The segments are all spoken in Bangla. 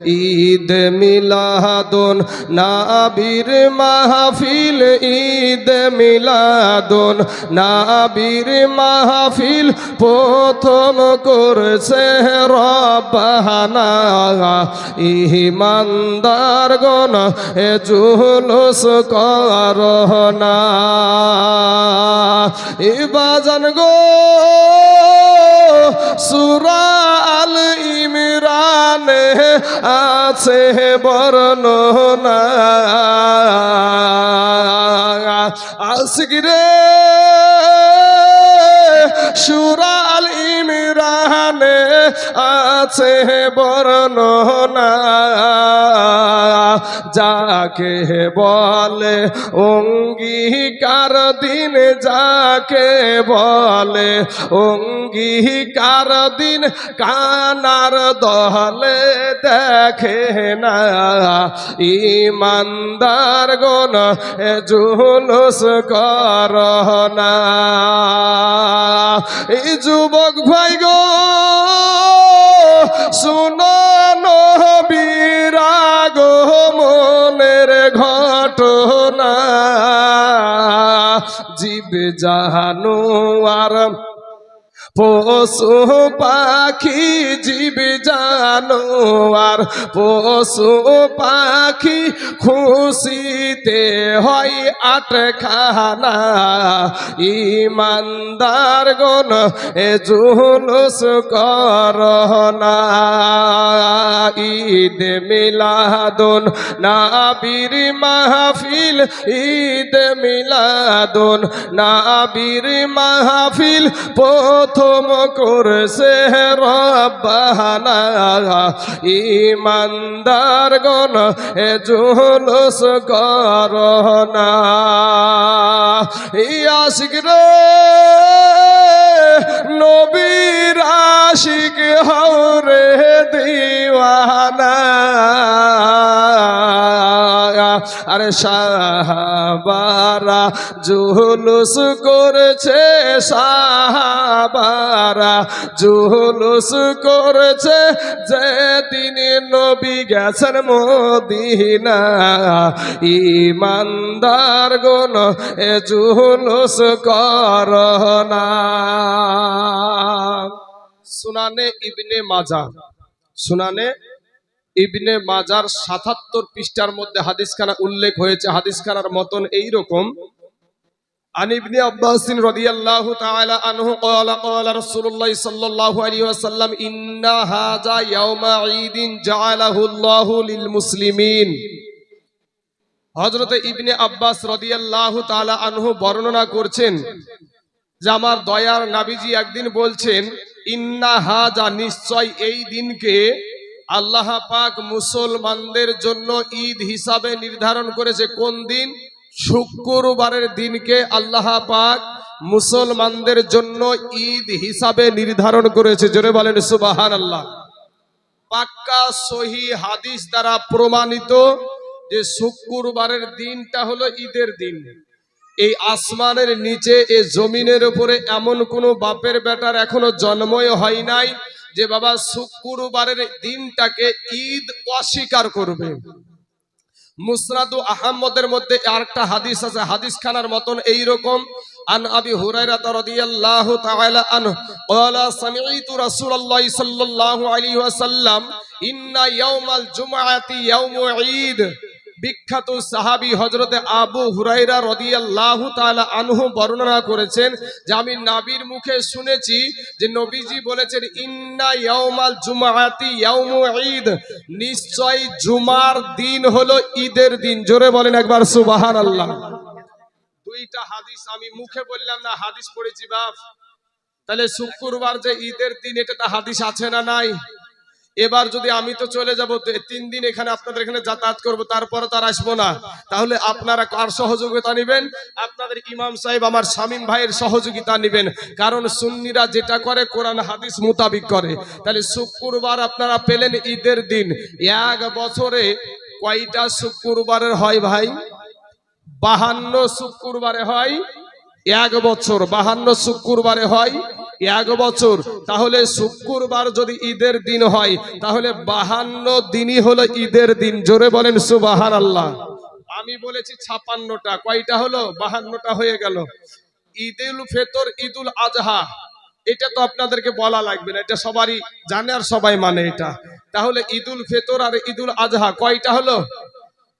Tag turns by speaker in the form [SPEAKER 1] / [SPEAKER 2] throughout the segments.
[SPEAKER 1] ঈদ মিলাদুন, নাবির মাহফিল, ঈদ মিলাদুন, নাবির মাহফিল প্রথম করছে রব্বানা ইমানদার গণ এ জুলুস করনা ইবাজান গো, সুরা আল ইমরানে আছে বর্ণনা আসগিরে রে? সুরা ইমরানে আছে বর্ণনা। যাকে বলে অঙ্গীকার দিন, যাকে বলে অঙ্গীকার দিন, কানার দহলে দেখে না। ইমানদার গণ জুলুস কর না। এই যুবক ভাই গো শুনো নবীরাগ মনের ঘটনা। জীব জাহানু আর পশু পাখি জীব জানোয়ার, পশু পাখি খুশিতে হয় আটখানা। ইমানদার গণ, এ জুলুস করনা ঈদ মিলাদুন, নাবির মাহফিল, ঈদ মিলাদুন, নাবির মাহফিল প্রথম করছে রব্বানা। ইমানদার গণ, এ জুলুস করনা। ইয়াসিক রে, নবীর আশিক হরে দিওয়ানা। আরে সাহাবারা জুলুস করেছে সাহাবারা জুলুস করেছে যে তিনি নবী গেছেন মদিনা ইমানদার গুণ, এ জুলুস করনা সুনানে ইবনে মাজা সুনানে ইবনে মাজার সাতাত্তর পৃষ্ঠার মধ্যে হাদিসখানা উল্লেখ হয়েছে। হাদিসখানার মতন এই রকম عن ابن عباس رضي الله تعالى عنه قال قال رسول الله صلى الله عليه وسلم إن هذا يوم عيد جعله الله للمسلمين হজরত ইবনে আব্বাস রদিয়াল্লাহু তাআলা আনহু বর্ণনা করছেন যে আমার দয়ার নাবিজি একদিন বলছেন ইন্না হাজা নিশ্চয় এই দিনকে আল্লাহ পাক মুসলমানদের জন্য ঈদ হিসাবে নির্ধারণ করেছে কোন দিন শুক্রবারের দিনকে আল্লাহ পাক মুসলমানদের জন্য ঈদ হিসাবে নির্ধারণ করেছে। জোরে বলেন সুবাহান আল্লাহ পাক্কা সহি হাদিস দ্বারা প্রমাণিত যে শুক্রবারের দিনটা হলো ঈদের দিন। এই আসমানের নিচে, এ জমিনের উপরে এমন কোনো বাপের বেটার এখনও জন্মই হয় নাই যে বাবা শুক্রবারের দিনটাকে ঈদ অস্বীকার করবে। মুসরাদু আহমদের মধ্যে আরেকটা হাদিস আছে হাদিস খানার মতন এই রকম আন আবি تعالى عنه قال سمعت رسول الله صلى الله عليه وسلم ইন্না يوم জুমআতি يوم ঈদ। বিখ্যাত সাহাবী হজরতে আবু হুরাইরা রদিয়াল্লাহু তালা আনহু বর্ণনা করেছেন যে আমি নাবির মুখে শুনেছি যে নবীজি বলেছেন, ইন্না ইয়াউমাল জুমআতি ইয়াউমু ঈদ। নিশ্চয় জুমার দিন হলো ঈদের দিন। জোরে বলেন একবার সুবাহান আল্লাহ দুইটা হাদিস আমি মুখে বললাম না, হাদিস পড়েছি বাপ। তাহলে শুক্রবার যে ঈদের দিন, এটা হাদিস আছে না নাই? এবার যদি আমি তো চলে যাব তিন দিন এখানে আপনাদের এখানে যাতায়াত করব তারপরে তার আসব না। তাহলে আপনারা কার সহযোগিতা নেবেন? আপনাদের ইমাম সাহেব আমার শামীম ভাইয়ের সহযোগিতা নেবেন। কারণ সুন্নিরা যেটা করে, কোরআন, হাদিস মোতাবিক করে। তাহলে শুক্রবার আপনারা পেলেন ঈদের দিন। এক বছরে কয়টা শুক্রবারের হয় ভাই? বাহান্ন শুক্রবারে হয়। এক বছর বাহান্ন শুক্রবারে হয়। এক বছর, তাহলে শুক্রবার যদি ঈদের দিন হয়, তাহলে বাহান্ন দিনই হলো ঈদের দিন। জোরে বলেন সুবাহান আল্লাহ আমি বলেছি ছাপান্নটা। কয়টা হলো? বাহান্নটা হয়ে গেল। ঈদুল ফেতর, ঈদুল আজহা। এটা তো আপনাদেরকে বলা লাগবে না, এটা সবারই জানে আর সবাই মানে এটা। তাহলে ঈদুল ফেতর আর ঈদুল আজহা কয়টা হলো?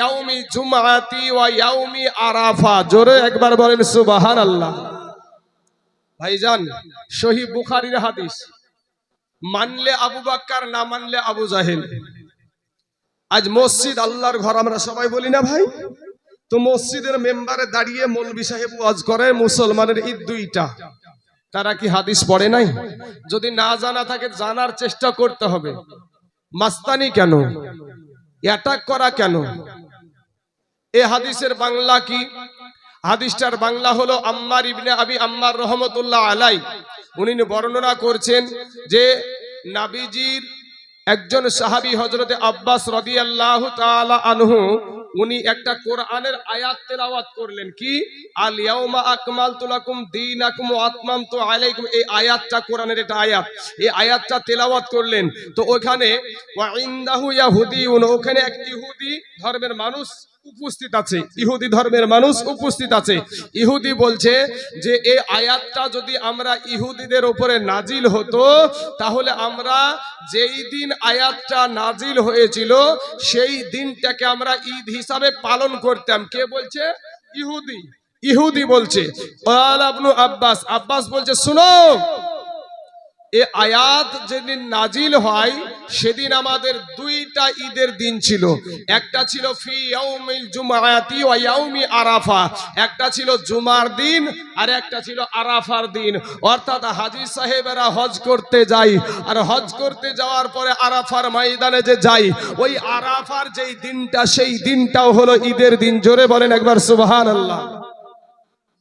[SPEAKER 1] ইয়াউমি জুমাতি ওয়া ইয়াউমি আরাফা। জোরে একবার বলেন, সুবহানাল্লাহ। ভাইজান, সহি বুখারীর হাদিস। মানলে আবু বাক্কার, না মানলে আবু জাহেল। আজ মসজিদ আল্লাহর ঘর, আমরা সবাই বলি না ভাই? তো মসজিদের মেম্বারে দাঁড়িয়ে মৌলবি সাহেব ওয়াজ করে, মুসলমানের ঈদ দুইটা। তারা কি হাদিস পড়ে নাই? যদি না জানা থাকে, জানার চেষ্টা করতে হবে। মাস্তানি কেন? অ্যাটাক করা কেন? এ হাদিসের বাংলা কি? হাদিসটার বাংলা হলো আম্মার ইবনে আবি আম্মার রহমতুল্লাহ আলাই। উনি বর্ণনা করছেন যে নাবিজির একজন সাহাবী হজরতে আব্বাস রাদিয়াল্লাহু তাআলা আনহু, উনি একটা কোরআনের আয়াত তেলাওয়াত করলেন। কি? আল ইয়াউমা আকমালতু লাকুম দীনাকুম ওয়া আতমামতু আলাইকুম। এই আয়াতটা কোরআনের এটা আয়াত। এই আয়াতটা তেলাওয়াত করলেন। তো ওখানে ওয়া ইনদাহু ইয়াহুদিউন, ওখানে এক ইহুদি ধর্মের মানুষ উপস্থিত আছে। ইহুদি ধর্মের মানুষ উপস্থিত আছে। ইহুদি বলছে যে এই আয়াতটা যদি আমরা ইহুদিদের উপরে নাজিল হতো, তাহলে আমরা যেই দিন আয়াতটা নাজিল হয়েছিল, সেই দিনটাকে আমরা ঈদ হিসাবে পালন করতাম। কে বলছে? ইহুদি। ইহুদি বলছে আব্বাস। আব্বাস বলছে, শুনো এ আয়াত যেদিন নাজিল হয় সেদিন আমাদের দুইটা ঈদের দিন ছিল। একটা ছিল ফি ইয়াউমিল ওয়া ইয়াউমি আরাফা। একটা ছিল জুমার দিন আর একটা ছিল আরাফার দিন। অর্থাৎ হাজী সাহেবেরা হজ করতে যাই আর হজ করতে যাওয়ার পরে আরাফার ময়দানে যে যাই ওই আরাফার যেই দিনটা সেই দিনটাও হলো ঈদের দিন। জোরে বলেন একবার সুবহানাল্লাহ।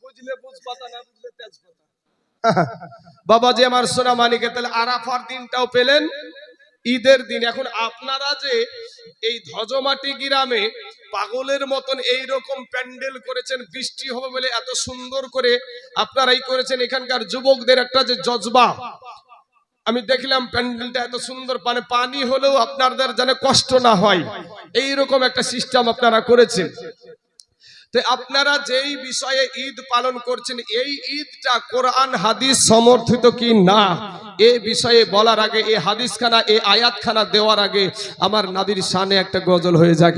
[SPEAKER 1] বুঝলে না বুঝলে বাবাজি আমার সোনা মানিকে, তাহলে আরাফার দিনটাও পেলেন? ঈদের দিন। এখন আপনারা যে এই ধজমাটি গ্রামে পাগলের মতন এই রকম প্যান্ডেল করেছেন, বৃষ্টি হবে বলে এত সুন্দর করে আপনারাই করেছেন, এখানকার যুবকদের একটা যে জজবা। আমি দেখলাম প্যান্ডেলটা এত সুন্দর মানে পানি হলেও আপনাদের যেন কষ্ট না হয়। এই রকম একটা সিস্টেম আপনারা করেছেন। তো আপনারা যেই বিষয়ে ঈদ পালন করছেন এই ঈদটা কোরআন হাদিস সমর্থিত কি না? এই বিষয়ে বলার আগে এই হাদিসখানা এই আয়াতখানা দেওয়ার আগে আমার নাদির শানে একটা গজল হয়ে যাক।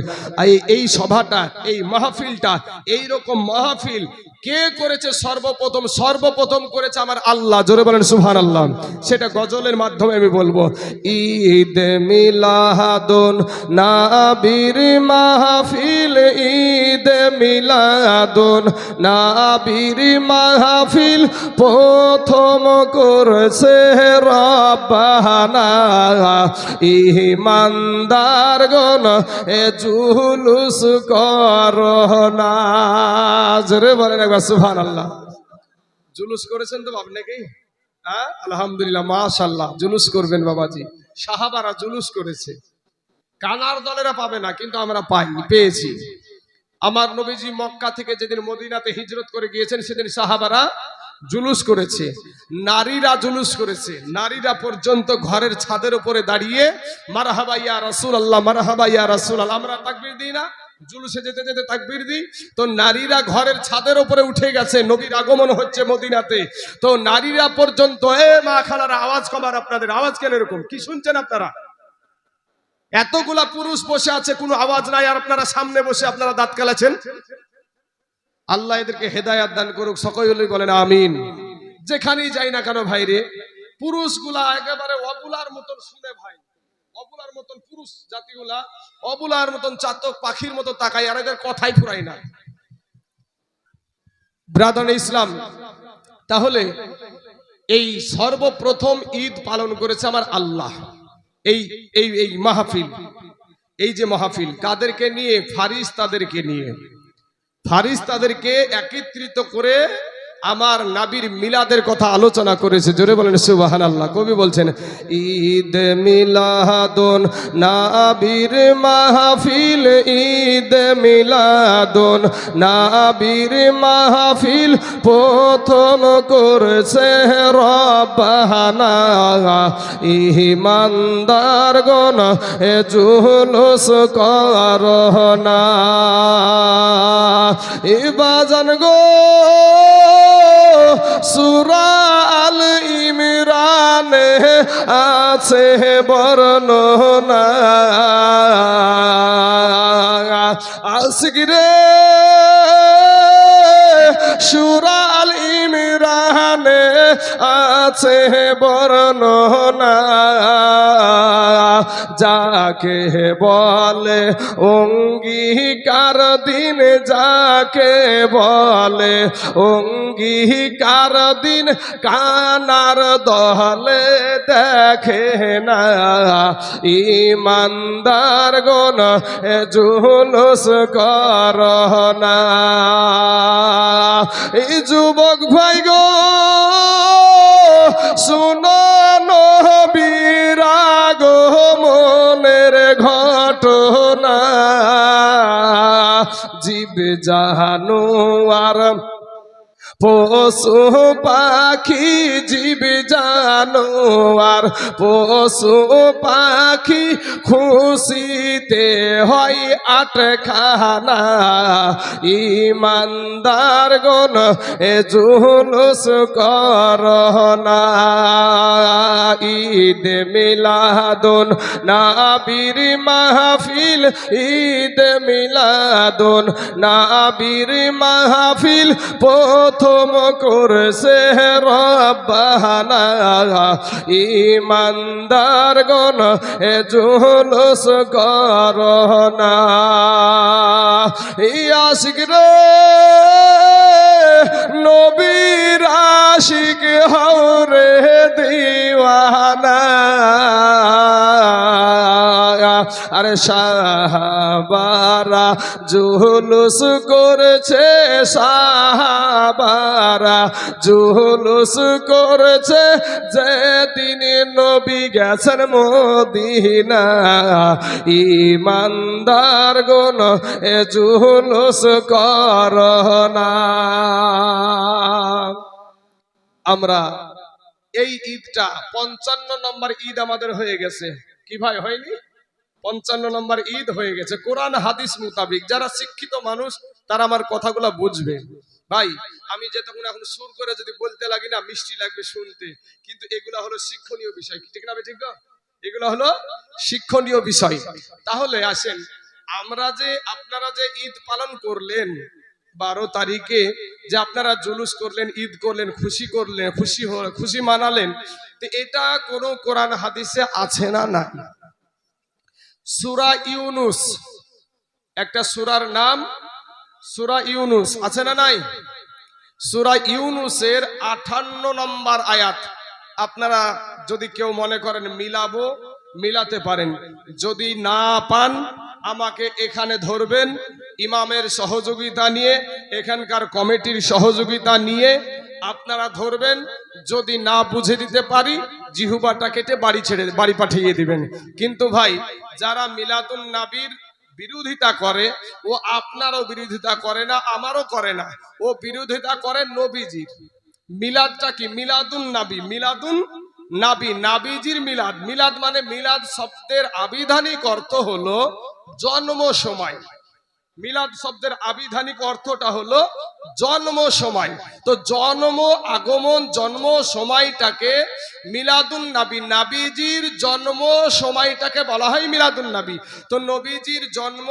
[SPEAKER 1] এই সভাটা, এই মাহফিলটা এই রকম মাহফিল কে করেছে সর্বপ্রথম সর্বপ্রথম করেছে আমার আল্লাহ। জোরে বলেন সুহান আল্লাহ সেটা গজলের মাধ্যমে আমি বলব। ঈদ মিলাদুন নাবির মাহফিল, ঈদ মিলাদুন নাবির মাহফিল প্রথম করেছে রব্বানা, ইমানদার গণ, এ জুলুস করোনা। জোরে বলেন একবার সুবহান আল্লাহ জুলুস করেছেন তো আপনাকে হ্যাঁ? আলহামদুলিল্লাহ মাশাল্লাহ জুলুস করবেন বাবাজি। সাহাবারা জুলুস করেছে। কানার দলেরা পাবে না, কিন্তু আমরা পাই, পেয়েছি। আমার নবীজি মক্কা থেকে যেদিন মদিনাতে হিজরত করে গিয়েছেন, সেদিন সাহাবারা জুলুস করেছে। নারীরা জুলুস করেছে। নারীরা পর্যন্ত ঘরের ছাদের উপরে দাঁড়িয়ে, মারহাবা ইয়া রাসূল আল্লাহ মারহাবা ইয়া রাসূল আল্লাহ আমরা তাকবীর দিই না? জুলুসে যেতে যেতে তাকবীর দিই। তো নারীরা ঘরের ছাদের উপরে উঠে গেছে, নবীর আগমন হচ্ছে মদিনাতে। তো নারীরা পর্যন্ত, এ মা খালারা, আওয়াজ কমার আপনাদের, আওয়াজ কেন এরকম? কি শুনছেন আপনারা? এতগুলা পুরুষ বসে আছে, কোনো আওয়াজ নাই, আর আপনারা সামনে বসে আপনারা দাঁত কালাছেন? আল্লাহ এদেরকে হেদায়াত দান করুক, সকলেই বলেন আমিন। যেখানেই যাই না কেন ভাই রে, পুরুষগুলা একেবারে অবুলার মতন শুনে ভাই। অবুলার মতন পুরুষ জাতিগুলা, অবুলার মতন চাতক পাখির মতো তাকাই আর এদের কথাই ফুরাই না। ব্রাদন ইসলাম, তাহলে এই সর্বপ্রথম ঈদ পালন করেছে আমার আল্লাহ। এই এই এই মাহফিল, এই যে মাহফিল, কাদেরকে নিয়ে, ফারিস তাদেরকে নিয়ে। ফারিস তাদেরকে একত্রিত করে আমার নাবির মিলাদের কথা আলোচনা করেছে। জোরে বলেন সুবাহান আল্লাহ কবি বলছেন, ঈদ মিলাদুন, নাবির মাহফিল, ঈদ মিলাদুন, নাবির মাহফিল প্রথম করেছে রবাহানা ইমানদার গণ এ জুলুস করনা। ইবাজান গো সুরাল ইমরানে আছে বর্ণনা আসগিরে রে সুরাল আছে বর্ণনা যাকে বলে অঙ্গীকার দিন, যাকে বলে অঙ্গীকার দিন, কানার দহলে দেখে না। ইমানদার গণ জুলুস কর না। এই যুবক ভাই গো শুনো নবীরাগ মনের ঘটনা। জীব জাহানু আর পশু পাখি জীব জানোয়ার, পশু পাখি খুশিতে হয় আটখানা। ইমানদার গণ, এ জুলুস করনা ঈদ মিলাদুন, নাবির মাহফিল, ঈদ মিলাদুন, নাবির মাহফিল প্রথম করছে রব্বানা। ইমানদার গণ এ জুলুস করনা। ইয়াসিক রে নবীর আশিক হরে দিওয়ানা। আরে সাহাবারা, জুলুস করেছে সাহাবারা, জুলুস করেছে যেদিন নবী গেছেন মদিনা ইমানদার গুণ এ জুলুস করনা আমরা এই ঈদটা পঞ্চান্ন নম্বর ঈদ আমাদের হয়ে গেছে। কি ভাই, হয়নি? পঞ্চান্ন নম্বর ঈদ হয়ে গেছে। কোরআন, হাদিস মোতাবিক। যারা শিক্ষিত মানুষ, তারা আমার কথাগুলো বুঝবে। ভাই, আমি যে তখন এখন সুর করে যদি বলতে লাগি না, মিষ্টি লাগবে শুনতে। কিন্তু এগুলা হলো শিক্ষণীয় বিষয়। ঠিক না ঠিক না এগুলো হলো শিক্ষণীয় বিষয়। তাহলে আসেন, আমরা যে, আপনারা যে ঈদ পালন করলেন, বারো তারিখে যে আপনারা জুলুস করলেন, ঈদ করলেন, খুশি করলেন, খুশি খুশি মানালেন, তো এটা কোনো কোরআন, হাদিসে আছে না নাই? সুরা ইউনুস। একটা সুরার নাম সুরা ইউনুস। আছে না নাই? সুরা ইউনুসের আঠান্ন নম্বর আয়াত। আপনারা যদি কেউ মনে করেন মিলাবো, মিলাতে পারেন। যদি না পান, আমাকে এখানে ধরবেন। ইমামের সহযোগিতা নিয়ে, এখানকার কমিটির সহযোগিতা নিয়ে আপনারা ধরবেন। যদি না বুঝে দিতে পারি জিহুবাটা কেটে বাড়ি ছেড়ে, বাড়ি পাঠিয়ে দিবেন। কিন্তু ভাই, যারা মিলাতুন নাবির বিরোধিতা করে, ও আপনারও বিরোধিতা করে না, আমারও করে না, ও বিরোধিতা করে নবীজির। মিলাদটা কি? মিলাদুন নাবি মিলাদুন নাবি, নাবিজির মিলাদ। মিলাদ মানে মিলাদ শব্দের আবিধানিক অর্থ হলো জন্ম সময়। মিলাদ শব্দের আবিধানিক অর্থটা হলো জন্ম সময়। তো জন্ম আগমন, জন্ম সময়টাকে মিলাদুন নাবি, নাবিজির জন্ম সময়টাকে বলা হয় মিলাদুন নাবি। তো নবীজির জন্ম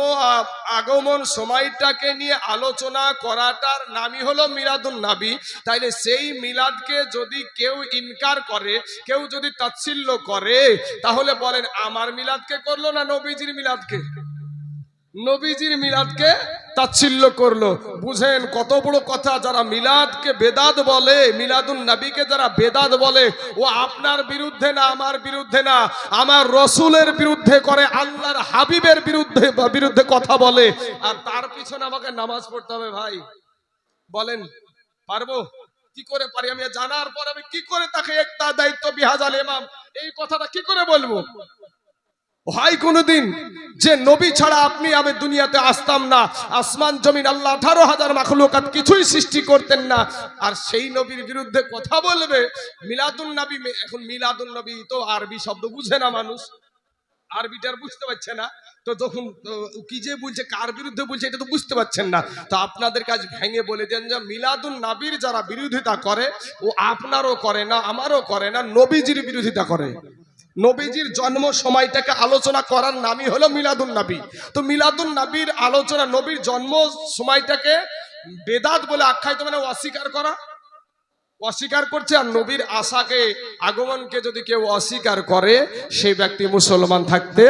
[SPEAKER 1] আগমন সময়টাকে নিয়ে আলোচনা করাটার নামই হলো মিলাদুন নাবি। তাইলে সেই মিলাদকে যদি কেউ ইনকার করে, কেউ যদি তাচ্ছিল্য করে, তাহলে বলেন, আমার মিলাদকে করল না নবীজির মিলাদকে? নবীজির মিলাদকে তাচ্ছিল্য করল। বুঝেন কত বড় কথা, যারা মিলাদকে বেদাত বলে, মিলাদুন নবীকে যারা বেদাত বলে, ও আপনার বিরুদ্ধে না, আমার বিরুদ্ধে না, আমার রসুলের বিরুদ্ধে করে, আল্লাহর হাবিবের বিরুদ্ধে বিরুদ্ধে কথা বলে, আর তার পিছনে আমাকে নামাজ পড়তে হবে ভাই। বলেন, পারব? কি করে পারি? আমি জানার পর আমি কি করে তাকে একটা দায়িত্ব বিহাজাল এমাম এই কথাটা কি করে বলব? হয় কোনোদিন যে নবী ছাড়া আপনি আমি দুনিয়াতে আসতাম না, আসমান, জমিন, আল্লাহ, আঠারো হাজার মাখলুকাত কিছুই সৃষ্টি করতেন না। আর সেই নবীর বিরুদ্ধে কথা বলবে মিলাদুল নবী এখন মিলাদুল নবী তো আরবি শব্দ বুঝে না মানুষ। আরবিটার বুঝতে পারছে না। তো তখন কি যে বলছে, কার বিরুদ্ধে বলছে এটা তো বুঝতে পারছেন না। তো আপনাদের কাজ ভেঙে বলে দেন যে মিলাদুল নাবির যারা বিরোধিতা করে, ও আপনারও করে না, আমারও করে না, নবীজির বিরোধিতা করে। নবীজির জন্ম সময়টাকে আলোচনা করার নামই হলো মিলাদুন নাবী। তো মিলাদুন নাবির আলোচনা, নবীর জন্ম সময়টাকে বেদাত বলে আখ্যায়িত মানে অস্বীকার করা। অস্বীকার করছে আর নবীর আশাকে, আগমনকে যদি কেউ অস্বীকার করে, সেই ব্যক্তি মুসলমান থাকতে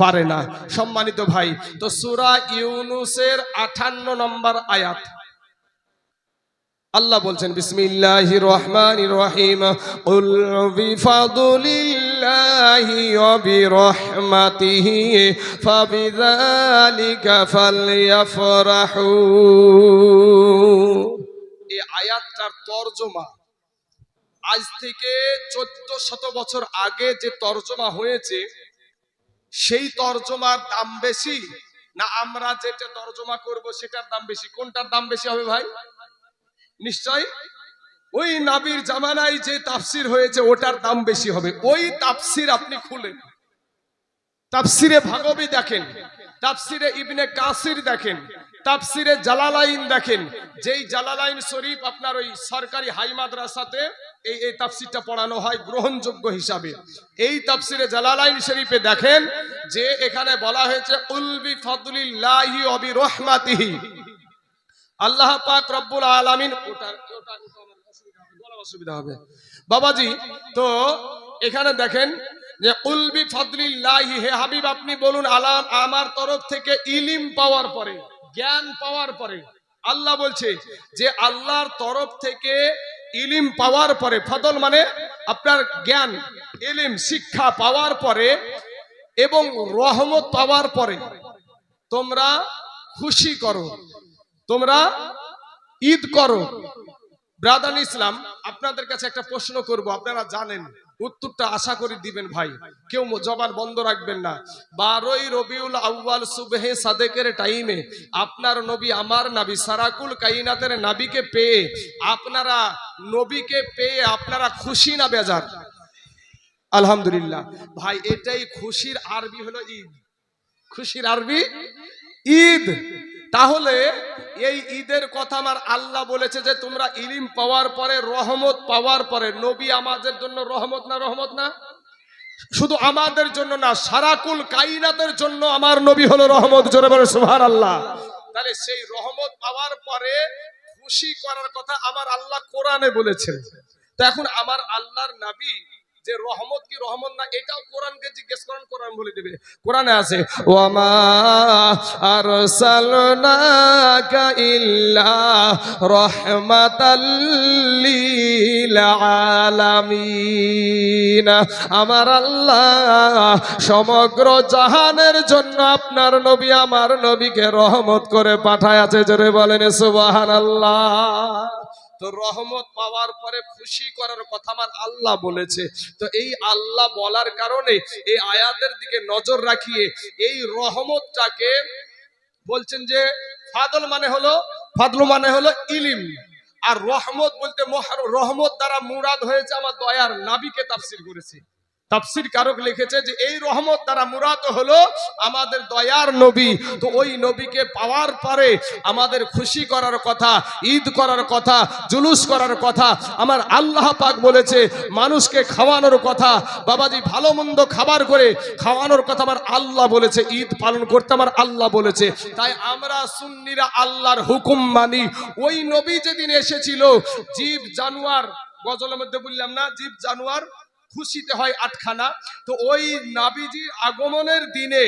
[SPEAKER 1] পারে না। সম্মানিত ভাই, তো সুরা ইউনুসের আঠান্ন নম্বর আয়াত। আল্লাহ বলছেন, বিসমিল্লাহির রহমানির রহিম। কুল বিফাদলিল্লাহি বিরহমাতিহি ফাবিযালিকা ফালইফরাহু এই আয়াতটার তরজমা আজ থেকে চোদ্দ শত বছর আগে যে তরজমা হয়েছে, সেই তরজমার দাম বেশি? না আমরা যেটা তরজমা করব, সেটার দাম বেশি? কোনটার দাম বেশি হবে ভাই? নিশ্চয়? ওই নাবির জামানায় যে তাফসির হয়েছে, ওটার দাম বেশি হবে। ওই তাফসির আপনি খুলেন। তাফসিরে ভাগবী দেখেন, তাফসিরে ইবনে কাসির দেখেন, তাফসিরে জালালাইন দেখেন। যেই জালালাইন শরীফ আপনার ওই সরকারি হাই মাদ্রাসাতে এই এই তাফসিরটা পড়ানো হয় গ্রহণযোগ্য হিসাবে। এই তাফসিরে জালালাইন শরীফে দেখেন যে এখানে বলা হয়েছে উলবি ফদলিল্লাহি অবি রহমাতিহি। আল্লাহ পাক রব্বুল আলামিন অসুবিধা হবে, বাবাজি তো এখানে দেখেন যে উলবি ফদলিল্লাহি হে হাবিব আপনি বলুন আলাম আমার তরফ থেকে ইলিম পাওয়ার পরে জ্ঞান পাওয়ার পরে আল্লাহ বলছে যে আল্লাহর তরফ থেকে ইলিম পাওয়ার পরে ফদল মানে আপনার জ্ঞান ইলিম শিক্ষা পাওয়ার পরে এবং রহমত পাওয়ার পরে তোমরা খুশি করো। তোমরা ঈদ করো। ব্রাদান ইসলাম, আপনাদের কাছে একটা প্রশ্ন করব, আপনারা জানেন, উত্তরটা আশা করি দিবেন ভাই। কেউ জবান বন্ধ রাখবেন না। বারোই রবিউল আউ্বাল সুবহে সাদেকের টাইমে আপনার নবী, আমার নাবি, সারাকুল কাইনাতের নাবিকে পেয়ে আপনারা নবীকে পেয়ে আপনারা খুশি না বেজার? আলহামদুলিল্লাহ। ভাই, এটাই খুশির আরবি হলো ঈদ। খুশির আরবি? ঈদ। তাহলে এই ঈদের কথা আমার আল্লাহ বলেছে যে তোমরা ইলিম পাওয়ার পরে, রহমত পাওয়ার পরে, নবী আমাদের জন্য রহমত না রহমত না? শুধু আমাদের জন্য না, সারাকুল কাইনাতের জন্য আমার নবী হলো রহমত, জোরে বলে সুভার আল্লাহ তাহলে সেই রহমত পাওয়ার পরে খুশি করার কথা আমার আল্লাহ কোরআনে বলেছেন তো এখন আমার আল্লাহর নাবী যে রহমত কি রহমত না, এটাও কোরআনকে জিজ্ঞেস করেন, কোরআন বলে দিবে। কোরআনে আছে আমার আল্লাহ, সমগ্র জাহানের জন্য আপনার নবী আমার নবীকে রহমত করে পাঠায় আছে, জোরে বলেন, সুবহানাল্লাহ। তো রহমত পাওয়ার পরে খুশি করার কথা আমার আল্লাহ বলেছে। তো এই আল্লাহ বলার কারণে এই আয়াতের দিকে নজর রাখিয়ে এই রহমতটাকে বলছেন যে ফাদল মানে হলো, ফাদল মানে হলো ইলিম। আর রহমত বলতে রহমত দ্বারা মুরাদ হয়েছে আমার দয়ার নাবিকে তাফসির করেছে। তাফসির কারক লিখেছে যে, এই রহমত দ্বারা মুরাদ হলো আমাদের দয়ার নবী। তো ওই নবীকে পাওয়ার পরে আমাদের খুশি করার কথা, ঈদ করার কথা, জুলুস করার কথা, আমার আল্লাহ পাক বলেছে, মানুষকে খাওয়ানোর কথা, বাবাজি ভালো মন্দ খাবার করে খাওয়ানোর কথা আমার আল্লাহ বলেছে, ঈদ পালন করতে আমার আল্লাহ বলেছে। তাই আমরা সুন্নিরা আল্লাহর হুকুম মানি। ওই নবী যেদিন এসেছিল, জীব জানোয়ার, গজলের মধ্যে বললাম না, জীব জানোয়ার খুশিতে হয় আটখানা। তো ওই নাবিজির আগমনের দিনে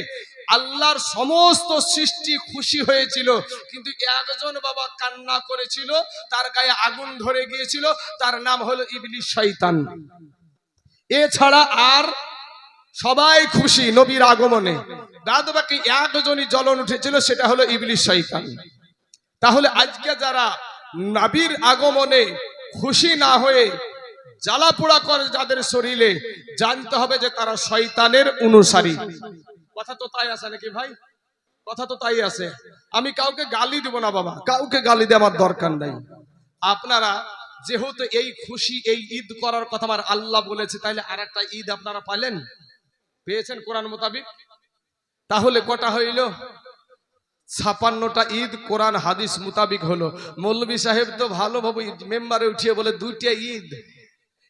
[SPEAKER 1] আল্লাহর সমস্ত সৃষ্টি খুশি হয়েছিল। কিন্তু একজন বাবা কান্না করেছিল, তার গায়ে আগুন ধরে গিয়েছিল, তার নাম হলো ইবলিশ শয়তান। এছাড়া আর সবাই খুশি নবীর আগমনে। বাদ বাকি একজনই জ্বলন উঠেছিল, সেটা হলো ইবলিশ শয়তান। তাহলে আজকে যারা নাবির আগমনে খুশি না হয়ে জ্বালাপোড়া করে যাদের শরীরে, জানতে হবে যে তারা শয়তানের অনুসারী। কথা তো তাই আছে নাকি ভাই? কথা তো তাই আছে। আমি কাউকে গালি দিব না বাবা, কাউকে গালি দিয়ে আমার দরকার নাই। আপনারা যেহেতু এই খুশি, এই ঈদ করার কথা আমার আল্লাহ বলেছে তাহলে আর একটা ঈদ আপনারা পালেন পেয়েছেন কোরআন মোতাবিক? তাহলে কটা হইল? ছাপান্নটা ঈদ কোরআন হাদিস মোতাবিক হলো। মৌলবী সাহেব তো ভালোভাবে মেম্বারে উঠিয়ে বলে, দুইটা ঈদ।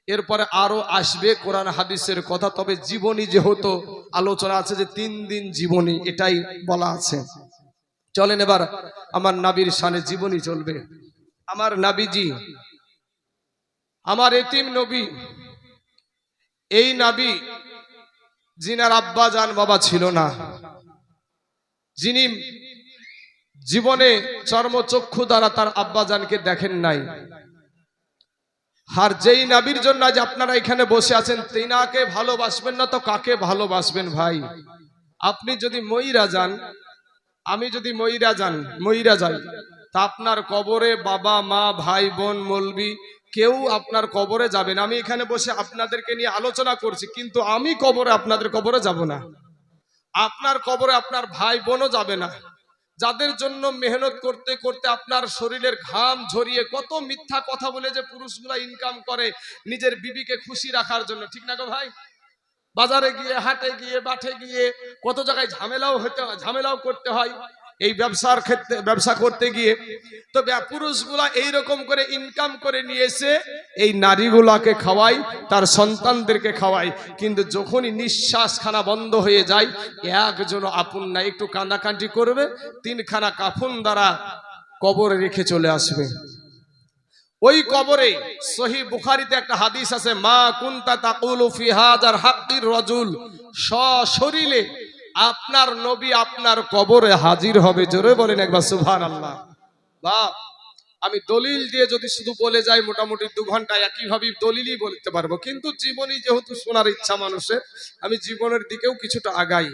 [SPEAKER 1] এরপরে আরও আসবে কোরআন হাদিসের কথা, তবে জীবনী যেহেতু আলোচনা আছে যে তিন দিন জীবনী, এটাই বলা আছে। চলেন এবার আমার নাবির সানে জীবনী চলবে। আমার নাবিজি, আমার এতিম নবী, এই নাবি, জিনার আব্বা জান বাবা ছিল না। যিনি জীবনে চর্মচক্ষু দ্বারা তার আব্বাজানকে দেখেন নাই। আর যেই নাবির জন্য আজ আপনারা এখানে বসে আছেন, তিনাকে ভালোবাসবেন না তো কাকে ভালোবাসবেন ভাই? আপনি যদি ময়রা যান, আমি যদি ময়রা যান ময়রা যাই, তা আপনার কবরে বাবা, মা, ভাই, বোন, মলবি, কেউ আপনার কবরে যাবে না। আমি এখানে বসে আপনাদেরকে নিয়ে আলোচনা করছি, কিন্তু আমি কবরে আপনাদের কবরে যাব না। আপনার কবরে আপনার ভাই বোনও যাবে না। যাদের জন্য মেহনত করতে করতে আপনার শরীরের ঘাম ঝরিয়ে কত মিথ্যা কথা বলে যে পুরুষগুলা ইনকাম করে নিজের বিবিকে খুশি রাখার জন্য, ঠিক না গো ভাই? বাজারে গিয়ে, হাটে গিয়ে বাঠে গিয়ে কত জায়গায় ঝামেলাও হতে ঝামেলাও করতে হয়। এই ব্যবসার ক্ষেত্রে, ব্যবসা করতে গিয়ে তো পুরুষগুলা এইরকম করে ইনকাম করে নিয়ে এসে এই নারীগুলাকে খাওয়াই, তার সন্তানদেরকে খাওয়াই। কিন্তু যখনই নিঃশ্বাসখানা বন্ধ হয়ে যায়, একজন আপন না, একটু কান্নাকান্টি করবে, তিনখানা কাফন দ্বারা কবরে রেখে চলে আসবে। ওই কবরে সহি বুখারিতে একটা হাদিস আছে, মা কুনতা তাকুলু ফি হাজার হাক্কির রজুল সশরীরে আপনার নবী আপনার কবরে হাজির হবে। জোরে বলেন একবার সুভান আল্লাহ বাপ, আমি দলিল দিয়ে যদি শুধু বলে যাই, মোটামুটি দু ঘণ্টা একইভাবে দলিলই বলতে পারব। কিন্তু জীবনই যেহেতু শোনার ইচ্ছা মানুষের, আমি জীবনের দিকেও কিছুটা আগাই।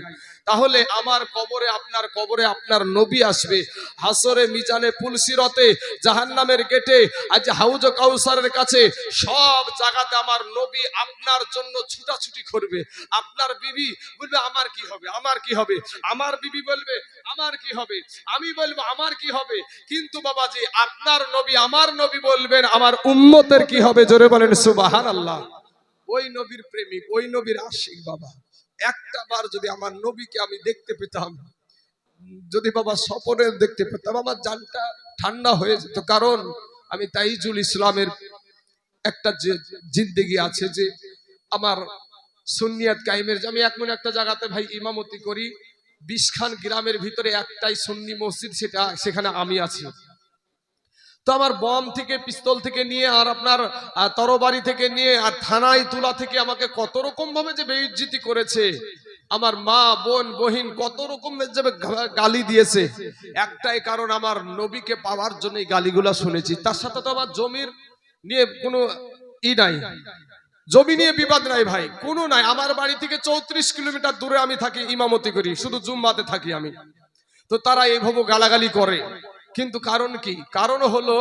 [SPEAKER 1] তাহলে আমার কবরে আপনার কবরে আপনার নবী আসবে। হাসরে মিজানে পুলসিরতে জাহান্নামের গেটে, আজ হাউজ কাউসারের কাছে সব জায়গাতে আমার নবী আপনার জন্য ছুটাছুটি করবে। আপনার বিবি বলবে, আমার কি হবে? আমার কি হবে? আমার বিবি বলবে, আমার কি হবে? আমি বলব, আমার কি হবে? কিন্তু বাবাজি, আপনার নবী, আমার নবী বলবেন, আমার উম্মতের কি হবে? জোরে বলেন সুবাহান আল্লাহ ওই নবীর প্রেমিক, ওই নবীর আশিক বাবা। একটা বার যদি আমার নবীকে আমি দেখতে পেতাম, যদি বাবা স্বপনে দেখতে পেতাম, আমার জানটা ঠান্ডা হয়ে যেত। কারণ আমি তাইজুল ইসলামের একটা যে জিন্দেগি আছে যে আমার সুন্নিয়াত কাইমের আমি এখন একটা জায়গাতে ভাই ইমামতি করি বিশখান গ্রামের ভিতরে একটাই সুন্নি মসজিদ, সেটা সেখানে আমি আছি। তো আমার বম থেকে, পিস্তল থেকে নিয়ে আর আপনার তরবারি থেকে নিয়ে আর থানায় তুলা থেকে আমাকে কত রকম ভাবে যে বেইজ্জতি করেছে। আমার মা, বোন, বহিন কত রকম গালি দিয়েছে। একটাই কারণ আমার নবীকে পাওয়ার জন্য এই গালিগুলা শুনেছি। তার সাথে তো আমার জমির নিয়ে কোনো ই নাই। জমি নিয়ে বিবাদ নাই ভাই, কোনো নাই। আমার বাড়ি থেকে চৌত্রিশ কিলোমিটার দূরে আমি থাকি, ইমামতি করি। শুধু জুম্মাতে থাকি আমি। তো তারা এইভাবে গালাগালি করে। কিন্তু কারণ কি? কারণ হলো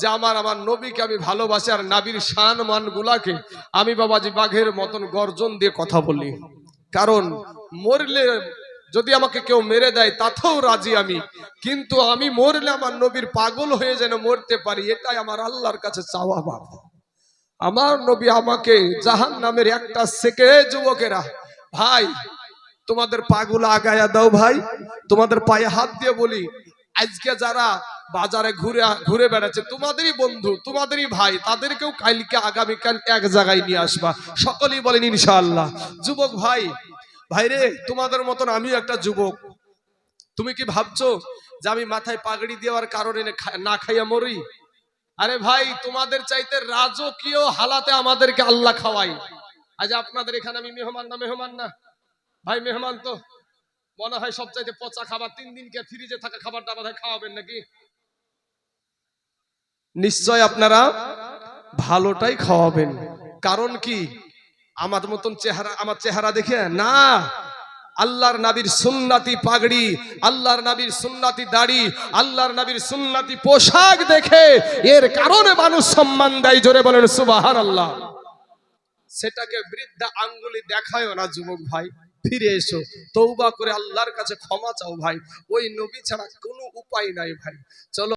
[SPEAKER 1] যে আমার আমার নবীকে আমি ভালোবাসি আর নাবির শান মান গুলাকে আমি বাবাজি বাঘের মতন গর্জন দিয়ে কথা বলি। কারণ মরলে যদি আমাকে কেউ মেরে দেয়, তাতেও রাজি আমি। কিন্তু আমি মরলে আমার নবীর পাগল হয়ে যেন মরতে পারি, এটাই আমার আল্লাহর কাছে চাওয়া বাবা আমার নবী আমাকে জাহান নামের একটা সেকে যুবকেরা, ভাই, তোমাদের পাগুলো আগায়া দাও ভাই, তোমাদের পায়ে হাত দিয়ে বলি আজকে যারা বাজারে ঘুরে ঘুরে বেড়াচ্ছে, তোমাদেরই বন্ধু, তোমাদেরই ভাই, তাদেরকেও কালকে, আগামীকাল এক জায়গায় নিয়ে আসবা। সকলেই বলেন, ইনশাআল্লাহ। যুবক ভাই, ভাইরে, তোমাদের মতন আমিও একটা যুবক। তুমি কি ভাবছ যে আমি মাথায় পাগড়ি দেওয়ার কারণে না খাইয়া মরি? আরে ভাই, তোমাদের চাইতে রাজকীয় হালাতে আমাদেরকে আল্লাহ খাওয়াই আজ আপনাদের এখানে আমি মেহমান না মেহমান না? ভাই, মেহমান তো। মনে হয় সবচাইতে পচা খাবার তিন দিনকে ফ্রিজে থাকা খাবারটা বোধহয় খাওয়াবেন নাকি? নিশ্চয় আপনারা ভালোটাই খাওয়াবেন। কারণ কি? আমার মতন চেহারা আমার চেহারা দেখে না আল্লাহর নাবির সুন্নাতি পাগড়ি আল্লাহর নাবির সুন্নাতি দাড়ি আল্লাহর নাবির সুন্নাতি পোশাক দেখে এর কারণে মানুষ সম্মান দেয় জোরে বলেন সুবাহান আল্লাহ সেটাকে বৃদ্ধা আঙ্গুলি দেখায়ও না যুবক ভাই। ফিরে এসো। তৌবা করে আল্লাহর কাছে ক্ষমা চাও ভাই। ওই নবী ছাড়া কোনো উপায় নাই ভাই। চলো